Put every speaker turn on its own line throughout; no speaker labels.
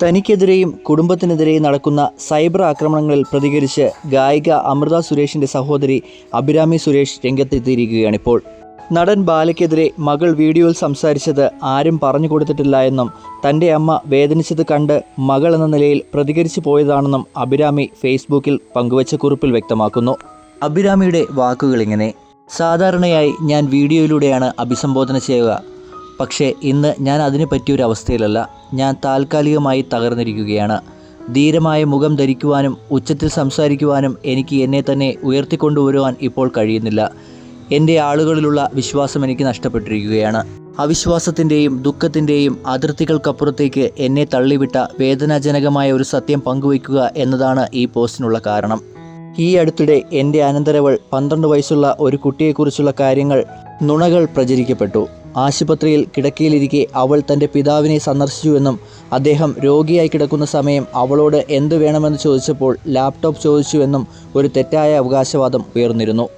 തനിക്കെതിരെയും കുടുംബത്തിനെതിരെയും നടക്കുന്ന സൈബർ ആക്രമണങ്ങളിൽ പ്രതികരിച്ച് ഗായിക അമൃത സുരേഷിന്റെ സഹോദരി അഭിരാമി സുരേഷ് രംഗത്തെത്തിയിരിക്കുകയാണിപ്പോൾ. നടൻ ബാലയ്ക്കെതിരെ മകൾ വീഡിയോയിൽ സംസാരിച്ചത് ആരും പറഞ്ഞു കൊടുത്തിട്ടില്ല എന്നും തന്റെ അമ്മ വേദനിച്ചത് കണ്ട് മകൾ എന്ന നിലയിൽ പ്രതികരിച്ചു പോയതാണെന്നും അഭിരാമി ഫേസ്ബുക്കിൽ പങ്കുവച്ച കുറിപ്പിൽ വ്യക്തമാക്കുന്നു. അഭിരാമിയുടെ വാക്കുകൾ ഇങ്ങനെ സാധാരണയായി ഞാൻ വീഡിയോയിലൂടെയാണ് അഭിസംബോധന ചെയ്യുക. പക്ഷേ ഇന്ന് ഞാൻ അതിന് പറ്റിയൊരു അവസ്ഥയിലല്ല. ഞാൻ താൽക്കാലികമായി തകർന്നിരിക്കുകയാണ്. ധീരമായ മുഖം ധരിക്കുവാനും ഉച്ചത്തിൽ സംസാരിക്കുവാനും എനിക്ക് എന്നെ തന്നെ ഉയർത്തിക്കൊണ്ടുവരുവാൻ ഇപ്പോൾ കഴിയുന്നില്ല. എന്റെ ആളുകളിലുള്ള വിശ്വാസം എനിക്ക് നഷ്ടപ്പെട്ടിരിക്കുകയാണ്. അവിശ്വാസത്തിന്റെയും ദുഃഖത്തിന്റെയും അതിർത്തികൾക്കപ്പുറത്തേക്ക് എന്നെ തള്ളിവിട്ട വേദനാജനകമായ ഒരു സത്യം പങ്കുവയ്ക്കുക എന്നതാണ് ഈ പോസ്റ്റിനുള്ള കാരണം. ഈ അടുത്തിടെ എന്റെ അനന്തരവൾ പന്ത്രണ്ട് വയസ്സുള്ള ഒരു കുട്ടിയെക്കുറിച്ചുള്ള കാര്യങ്ങൾ നുണകൾ പ്രചരിക്കപ്പെട്ടു. ആശുപത്രിയിൽ കിടക്കയിലിരിക്കെ അവൾ തന്റെ പിതാവിനെ സന്ദർശിച്ചുവെന്നും അദ്ദേഹം രോഗിയായി കിടക്കുന്ന സമയം അവളോട് എന്തു വേണമെന്ന് ചോദിച്ചപ്പോൾ ലാപ്ടോപ്പ് ചോദിച്ചുവെന്നും ഒരു തെറ്റായ അവകാശവാദം ഉയർന്നിരുന്നു.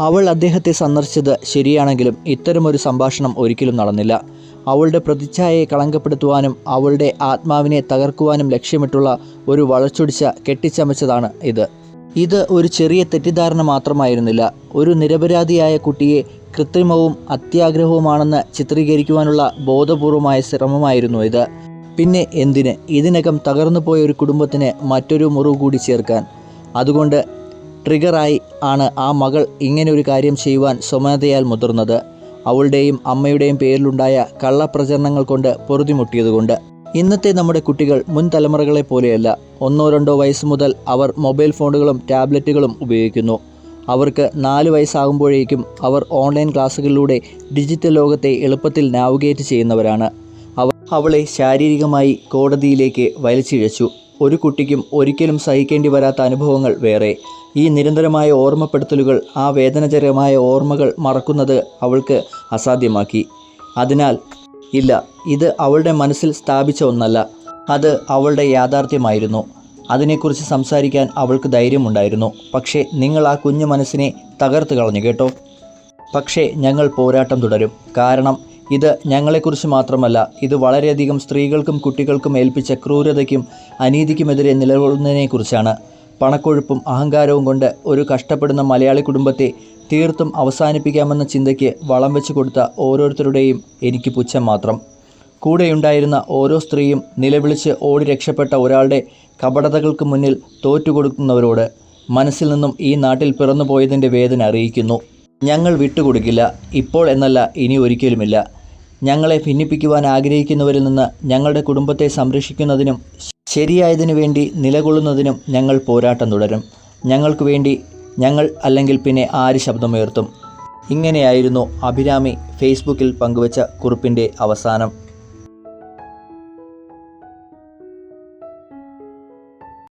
അവൾ അദ്ദേഹത്തെ സന്ദർശിച്ചത് ശരിയാണെങ്കിലും ഇത്തരമൊരു സംഭാഷണം ഒരിക്കലും നടന്നില്ല. അവളുടെ പ്രതിച്ഛായയെ കളങ്കപ്പെടുത്തുവാനും അവളുടെ ആത്മാവിനെ തകർക്കുവാനും ലക്ഷ്യമിട്ടുള്ള ഒരു വളച്ചൊടിച്ച കെട്ടിച്ചമച്ചതാണ് ഇത്. ഇത് ഒരു ചെറിയ തെറ്റിദ്ധാരണ മാത്രമായിരുന്നില്ല. ഒരു നിരപരാധിയായ കുട്ടിയെ കൃത്രിമവും അത്യാഗ്രഹവുമാണെന്ന് ചിത്രീകരിക്കുവാനുള്ള ബോധപൂർവമായ ശ്രമമായിരുന്നു ഇത്. പിന്നെ എന്തിന് ഇതിനകം തകർന്നു പോയ ഒരു കുടുംബത്തിന് മറ്റൊരു മുറിവ് കൂടി ചേർക്കാൻ? അതുകൊണ്ട് ട്രിഗറായി ആണ് ആ മകൾ ഇങ്ങനെ ഒരു കാര്യം ചെയ്യുവാൻ സ്വമേധയാൽ മുതിർന്നത്. അവളുടെയും അമ്മയുടെയും പേരിലുണ്ടായ കള്ളപ്രചരണങ്ങൾ കൊണ്ട് പൊറുതിമുട്ടിയതുകൊണ്ട്. ഇന്നത്തെ നമ്മുടെ കുട്ടികൾ മുൻ തലമുറകളെ പോലെയല്ല. ഒന്നോ രണ്ടോ വയസ്സ് മുതൽ അവർ മൊബൈൽ ഫോണുകളും ടാബ്ലറ്റുകളും ഉപയോഗിക്കുന്നു. അവർക്ക് നാല് വയസ്സാകുമ്പോഴേക്കും അവർ ഓൺലൈൻ ക്ലാസ്സുകളിലൂടെ ഡിജിറ്റൽ ലോകത്തെ എളുപ്പത്തിൽ നാവിഗേറ്റ് ചെയ്യുന്നവരാണ്. അവർ അവളെ ശാരീരികമായി കോടതിയിലേക്ക് വലിച്ചിഴച്ചു. ഒരു കുട്ടിക്കും ഒരിക്കലും സഹിക്കേണ്ടി വരാത്ത അനുഭവങ്ങൾ വേറെ. ഈ നിരന്തരമായ ഓർമ്മപ്പെടുത്തലുകൾ ആ വേദനജരമായ ഓർമ്മകൾ മറക്കുന്നത് അവൾക്ക് അസാധ്യമാക്കി. അതിനാൽ ഇല്ല ഇത് അവളുടെ മനസ്സിൽ സ്ഥാപിച്ച ഒന്നല്ല. അത് അവളുടെ യാഥാർത്ഥ്യമായിരുന്നു. അതിനെക്കുറിച്ച് സംസാരിക്കാൻ അവൾക്ക് ധൈര്യമുണ്ടായിരുന്നു. പക്ഷേ നിങ്ങൾ ആ കുഞ്ഞു മനസ്സിനെ തകർത്ത് കളഞ്ഞു കേട്ടോ. പക്ഷേ ഞങ്ങൾ പോരാട്ടം തുടരും. കാരണം ഇത് ഞങ്ങളെക്കുറിച്ച് മാത്രമല്ല ഇത് വളരെയധികം സ്ത്രീകൾക്കും കുട്ടികൾക്കും ഏൽപ്പിച്ച ക്രൂരതയ്ക്കും അനീതിക്കുമെതിരെ നിലകൊള്ളുന്നതിനെക്കുറിച്ചാണ്. പണക്കൊഴുപ്പും അഹങ്കാരവും കൊണ്ട് ഒരു കഷ്ടപ്പെടുന്ന മലയാളി കുടുംബത്തെ തീർത്തും അവസാനിപ്പിക്കാമെന്ന ചിന്തയ്ക്ക് വളം വെച്ച് കൊടുത്ത ഓരോരുത്തരുടെയും എനിക്ക് പുച്ഛം മാത്രം. കൂടെയുണ്ടായിരുന്ന ഓരോ സ്ത്രീയും നിലവിളിച്ച് ഓടി രക്ഷപ്പെട്ട ഒരാളുടെ കപടതകൾക്ക് മുന്നിൽ തോറ്റുകൊടുക്കുന്നവരോട് മനസ്സിൽ നിന്നും ഈ നാട്ടിൽ പിറന്നുപോയതിന്റെ വേദന അറിയിക്കുന്നു. ഞങ്ങൾ വിട്ടുകൊടുക്കില്ല. ഇപ്പോൾ എന്നല്ല ഇനി ഒരിക്കലുമില്ല. ഞങ്ങളെ ഭിന്നിപ്പിക്കുവാൻ ആഗ്രഹിക്കുന്നവരിൽ നിന്ന് ഞങ്ങളുടെ കുടുംബത്തെ സംരക്ഷിക്കുന്നതിനും ശരിയായതിനു വേണ്ടി നിലകൊള്ളുന്നതിനും ഞങ്ങൾ പോരാട്ടം തുടരും. ഞങ്ങൾക്ക് വേണ്ടി ഞങ്ങൾ അല്ലെങ്കിൽ പിന്നെ ആര് ശബ്ദമുയർത്തും? ഇങ്ങനെയായിരുന്നു അഭിരാമി ഫേസ്ബുക്കിൽ പങ്കുവച്ച കുറിപ്പിന്റെ അവസാനം.